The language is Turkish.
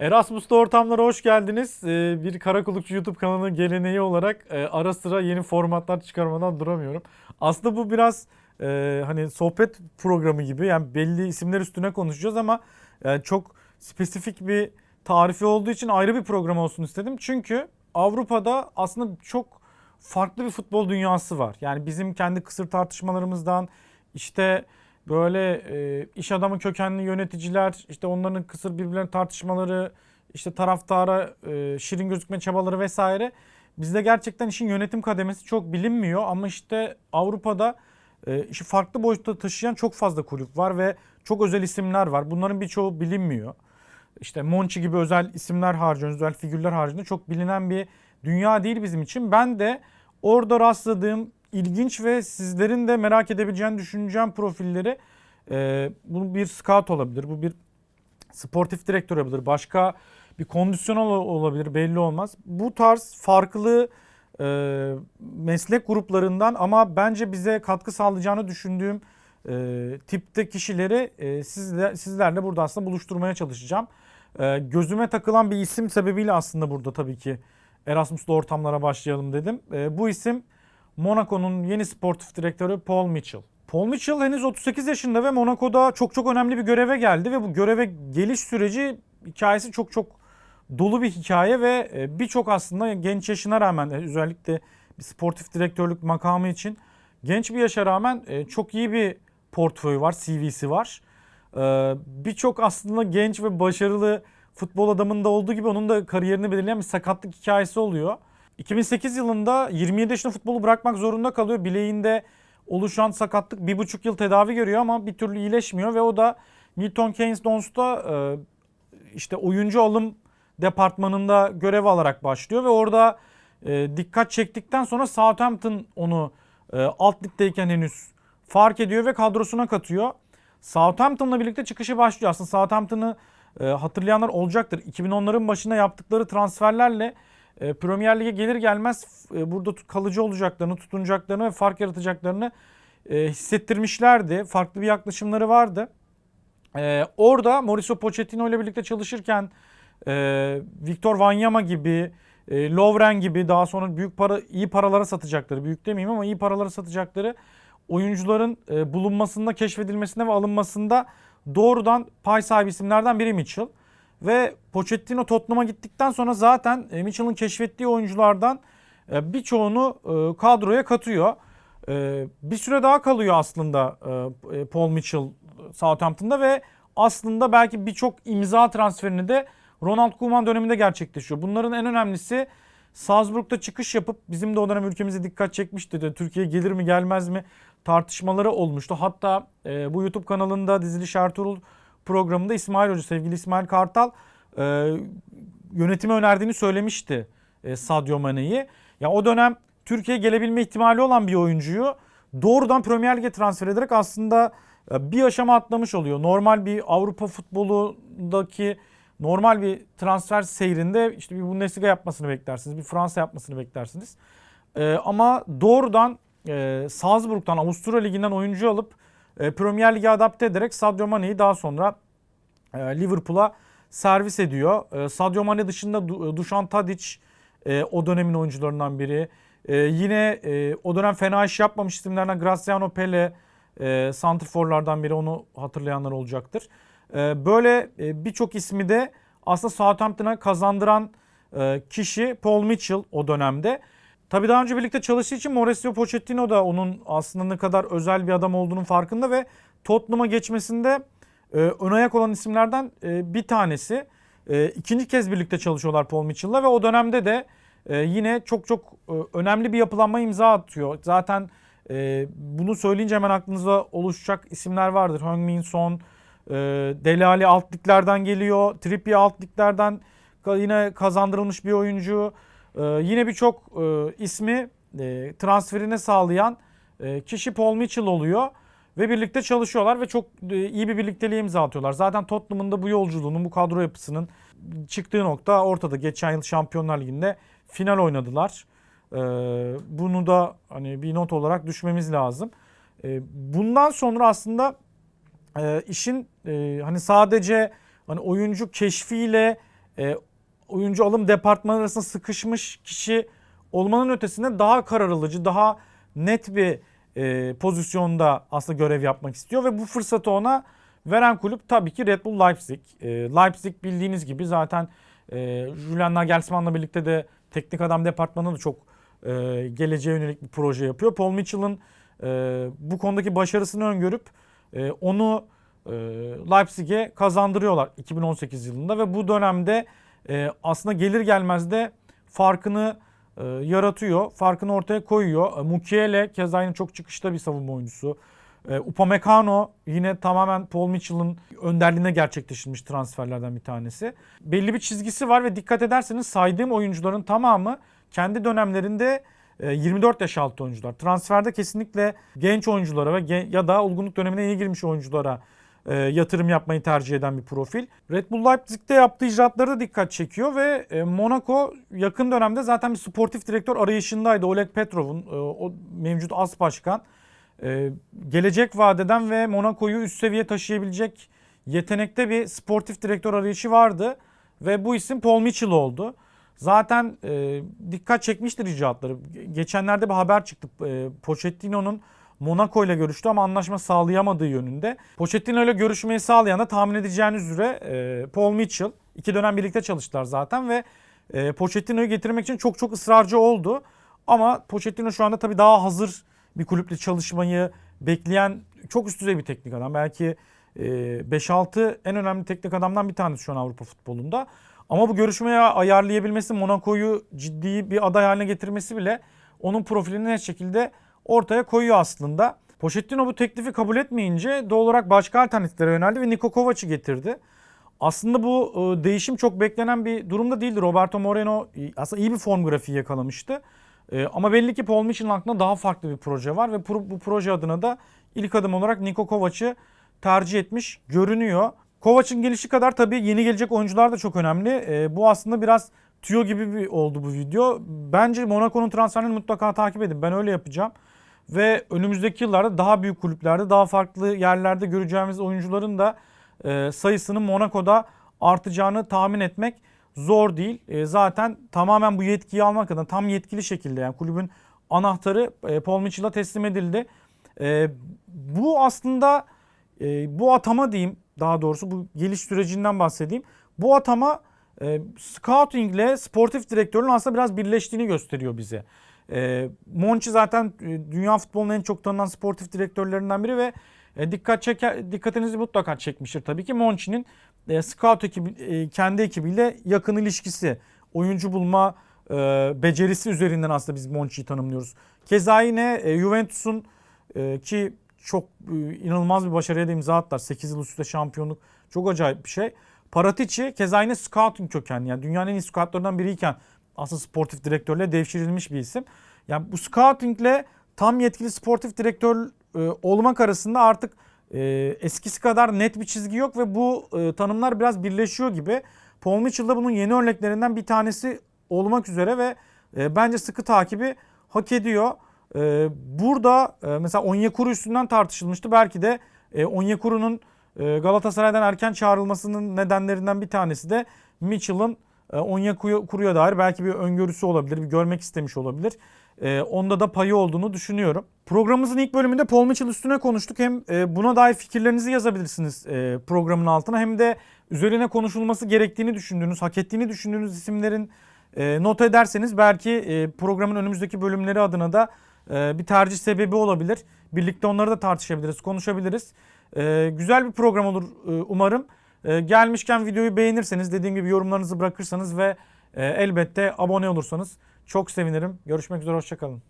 Erasmus'ta ortamlara hoş geldiniz. Ee, bir Karakulukçu YouTube kanalının geleneği olarak e, ara sıra yeni formatlar çıkarmadan duramıyorum. Aslında bu biraz e, hani sohbet programı gibi yani belli isimler üstüne konuşacağız ama çok spesifik bir tarifi olduğu için ayrı bir program olsun istedim. Çünkü Avrupa'da aslında çok farklı bir futbol dünyası var. Yani bizim kendi kısır tartışmalarımızdan işte böyle e, iş adamı kökenli yöneticiler işte onların kısır birbirlerinin tartışmaları işte taraftara e, şirin gözükme çabaları vesaire bizde gerçekten işin yönetim kademesi çok bilinmiyor ama işte Avrupa'da e, işi farklı boyutta taşıyan çok fazla kulüp var ve çok özel isimler var. Bunların birçoğu bilinmiyor. İşte Monchi gibi özel isimler haricinde, özel figürler haricinde çok bilinen bir dünya değil bizim için. Ben de orada rastladığım ilginç ve sizlerin de merak edebileceğini düşüneceğim profilleri e, bu bir scout olabilir, bu bir sportif direktör olabilir, başka bir kondisyonel olabilir belli olmaz. Bu tarz farklı e, meslek gruplarından ama bence bize katkı sağlayacağını düşündüğüm e, tipte kişileri e, sizle, sizlerle burada aslında buluşturmaya çalışacağım. E, gözüme takılan bir isim sebebiyle aslında burada tabii ki Erasmus'lu ortamlara başlayalım dedim. E, bu isim Monaco'nun yeni sportif direktörü Paul Mitchell. Paul Mitchell henüz 38 yaşında ve Monaco'da çok çok önemli bir göreve geldi ve bu göreve geliş süreci hikayesi çok çok dolu bir hikaye ve e, birçok aslında genç yaşına rağmen e, özellikle bir sportif direktörlük makamı için genç bir yaşa rağmen e, çok iyi bir portföyü var, CV'si var. Birçok aslında genç ve başarılı futbol adamında olduğu gibi onun da kariyerini belirleyen bir sakatlık hikayesi oluyor. 2008 yılında 27 yaşında futbolu bırakmak zorunda kalıyor. Bileğinde oluşan sakatlık bir buçuk yıl tedavi görüyor ama bir türlü iyileşmiyor ve o da Milton Keynes Dons'ta işte oyuncu alım departmanında görev alarak başlıyor ve orada e, dikkat çektikten sonra Southampton onu e, alt ligdeyken henüz fark ediyor ve kadrosuna katıyor. Southampton'la birlikte çıkışı başlıyor. Aslında Southampton'ı e, hatırlayanlar olacaktır. 2010'ların başında yaptıkları transferlerle e, Premier Lig'e gelir gelmez e, burada kalıcı olacaklarını, tutunacaklarını ve fark yaratacaklarını e, hissettirmişlerdi. Farklı bir yaklaşımları vardı. E, orada Mauricio Pochettino ile birlikte çalışırken e, Victor Wanyama gibi, e, Lovren gibi daha sonra büyük para iyi paralara satacakları, büyük demeyeyim ama iyi paralara satacakları oyuncuların e, bulunmasında, keşfedilmesinde ve alınmasında doğrudan pay sahibi isimlerden biri Mitchell. Ve Pochettino Tottenham'a gittikten sonra zaten e, Mitchell'ın keşfettiği oyunculardan e, birçoğunu e, kadroya katıyor. Bir süre daha kalıyor aslında Paul Mitchell Southampton'da ve aslında belki birçok imza transferini de Ronald Koeman döneminde gerçekleşiyor. Bunların en önemlisi Salzburg'da çıkış yapıp bizim de o dönem ülkemize dikkat çekmişti. De, Türkiye gelir mi gelmez mi tartışmaları olmuştu. Hatta e, bu YouTube kanalında Dizili Ertuğrul programında İsmail Hoca, sevgili İsmail Kartal e, yönetime önerdiğini söylemişti e, Sadio Mane'yi. Ya o dönem Türkiye gelebilme ihtimali olan bir oyuncuyu doğrudan Premier Lig'e transfer ederek aslında e, bir aşama atlamış oluyor. Normal bir Avrupa futbolundaki normal bir transfer seyrinde işte bir Bundesliga yapmasını beklersiniz. Bir Fransa yapmasını beklersiniz. Ee, ama doğrudan e, Salzburg'dan Avusturya Ligi'nden oyuncu alıp e, Premier Lig'e adapte ederek Sadio Mane'yi daha sonra e, Liverpool'a servis ediyor. E, Sadio Mane dışında Dušan Tadic e, o dönemin oyuncularından biri. E, yine e, o dönem fena iş yapmamış isimlerden Graziano Pelle e, santrforlardan biri onu hatırlayanlar olacaktır. Ee, böyle e, birçok ismi de aslında Southampton'a kazandıran e, kişi Paul Mitchell o dönemde. Tabii daha önce birlikte çalıştığı için Mauricio Pochettino da onun aslında ne kadar özel bir adam olduğunun farkında ve Tottenham'a geçmesinde e, ön ayak olan isimlerden bir tanesi. İkinci kez birlikte çalışıyorlar Paul Mitchell'la ve o dönemde de yine çok çok önemli bir yapılanma imza atıyor. Zaten bunu söyleyince hemen aklınıza oluşacak isimler vardır. Heung-min Son, e, Delali alt geliyor. Trippier alt yine kazandırılmış bir oyuncu. E, yine birçok e, ismi e, transferine sağlayan e, kişi Paul Mitchell oluyor. Ve birlikte çalışıyorlar ve çok e, iyi bir birlikteliğe imza atıyorlar. Zaten Tottenham'ın da bu yolculuğunun, bu kadro yapısının çıktığı nokta ortada. Geçen yıl Şampiyonlar Ligi'nde final oynadılar. Ee, bunu da hani bir not olarak düşmemiz lazım. Ee, bundan sonra aslında e, işin e, hani sadece hani oyuncu keşfiyle e, oyuncu alım departmanı arasında sıkışmış kişi olmanın ötesinde daha karar alıcı, daha net bir e, pozisyonda aslında görev yapmak istiyor ve bu fırsatı ona veren kulüp tabii ki Red Bull Leipzig. E, Leipzig bildiğiniz gibi zaten e, Julian Nagelsmann'la birlikte de teknik adam departmanı da çok e, geleceğe yönelik bir proje yapıyor. Paul Mitchell'ın e, bu konudaki başarısını öngörüp e, onu e, Leipzig'e kazandırıyorlar 2018 yılında ve bu dönemde e, aslında gelir gelmez de farkını e, yaratıyor. Farkını ortaya koyuyor. E, Mukiele keza yine çok çıkışta bir savunma oyuncusu. E, Upamecano yine tamamen Paul Mitchell'ın önderliğine gerçekleştirilmiş transferlerden bir tanesi. Belli bir çizgisi var ve dikkat ederseniz saydığım oyuncuların tamamı kendi dönemlerinde e, 24 yaş altı oyuncular. Transferde kesinlikle genç oyunculara ve gen- ya da olgunluk dönemine yeni girmiş oyunculara e, yatırım yapmayı tercih eden bir profil. Red Bull Leipzig'te yaptığı icraatları da dikkat çekiyor ve e, Monaco yakın dönemde zaten bir sportif direktör arayışındaydı. Oleg Petrov'un e, o mevcut as başkan. E, gelecek vadeden ve Monaco'yu üst seviye taşıyabilecek yetenekte bir sportif direktör arayışı vardı. Ve bu isim Paul Mitchell oldu. Zaten e, dikkat çekmiştir icraatları. Geçenlerde bir haber çıktı. E, Pochettino'nun Monaco ile görüştü ama anlaşma sağlayamadığı yönünde. Pochettino ile görüşmeyi sağlayan da tahmin edeceğiniz üzere e, Paul Mitchell. İki dönem birlikte çalıştılar zaten ve e, Pochettino'yu getirmek için çok çok ısrarcı oldu. Ama Pochettino şu anda tabii daha hazır bir kulüple çalışmayı bekleyen çok üst düzey bir teknik adam. Belki e, 5-6 en önemli teknik adamdan bir tanesi şu an Avrupa futbolunda. Ama bu görüşmeyi ayarlayabilmesi, Monaco'yu ciddi bir aday haline getirmesi bile onun profilini net şekilde ortaya koyuyor aslında. Pochettino bu teklifi kabul etmeyince doğal olarak başka alternatiflere yöneldi ve Niko Kovac'ı getirdi. Aslında bu e, değişim çok beklenen bir durumda değildi. Roberto Moreno e, aslında iyi bir form grafiği yakalamıştı. E, Ama belli ki Paul Mitchell'ın aklında daha farklı bir proje var ve bu proje adına da ilk adım olarak Niko Kovac'ı tercih etmiş görünüyor. Kovac'ın gelişi kadar tabii yeni gelecek oyuncular da çok önemli. Bu aslında biraz tüyo gibi bir oldu bu video. Bence Monaco'nun transferini mutlaka takip edin. Ben öyle yapacağım. Ve önümüzdeki yıllarda daha büyük kulüplerde, daha farklı yerlerde göreceğimiz oyuncuların da e, sayısının Monaco'da artacağını tahmin etmek zor değil. E, zaten tamamen bu yetkiyi almak adına tam yetkili şekilde yani kulübün anahtarı e, Paul Mitchell'a teslim edildi. E, bu aslında e, bu atama diyeyim daha doğrusu bu geliş sürecinden bahsedeyim. Bu atama e, scouting ile sportif direktörün aslında biraz birleştiğini gösteriyor bize. E, Monchi zaten e, dünya futbolunun en çok tanınan sportif direktörlerinden biri ve e, dikkat çeker, dikkatinizi mutlaka çekmiştir tabii ki Monchi'nin e, scout ekibi, e, kendi ekibiyle yakın ilişkisi, oyuncu bulma e, becerisi üzerinden aslında biz Monchi'yi tanımlıyoruz. Keza yine e, Juventus'un e, ki çok e, inanılmaz bir başarıya da imza attılar. 8 yıl üstte şampiyonluk çok acayip bir şey. Paratici keza yine scouting kökenli yani dünyanın en iyi scoutlarından biriyken aslında sportif direktörle devşirilmiş bir isim. Yani bu scoutingle tam yetkili sportif direktör e, olmak arasında artık e, eskisi kadar net bir çizgi yok ve bu e, tanımlar biraz birleşiyor gibi. Paul Mitchell da bunun yeni örneklerinden bir tanesi olmak üzere ve e, bence sıkı takibi hak ediyor. E, burada e, mesela Onyekuru üstünden tartışılmıştı. Belki de e, Onyekuru'nun e, Galatasaray'dan erken çağrılmasının nedenlerinden bir tanesi de Mitchell'ın e, Onyekuru'ya dair belki bir öngörüsü olabilir, bir görmek istemiş olabilir. E, onda da payı olduğunu düşünüyorum. Programımızın ilk bölümünde Paul Mitchell üstüne konuştuk. Hem e, buna dair fikirlerinizi yazabilirsiniz programın altına hem de üzerine konuşulması gerektiğini düşündüğünüz, hak ettiğini düşündüğünüz isimlerin not ederseniz belki programın önümüzdeki bölümleri adına da bir tercih sebebi olabilir. Birlikte onları da tartışabiliriz, konuşabiliriz. Güzel bir program olur umarım. E, gelmişken videoyu beğenirseniz, dediğim gibi yorumlarınızı bırakırsanız ve e, elbette abone olursanız çok sevinirim. Görüşmek üzere, hoşçakalın.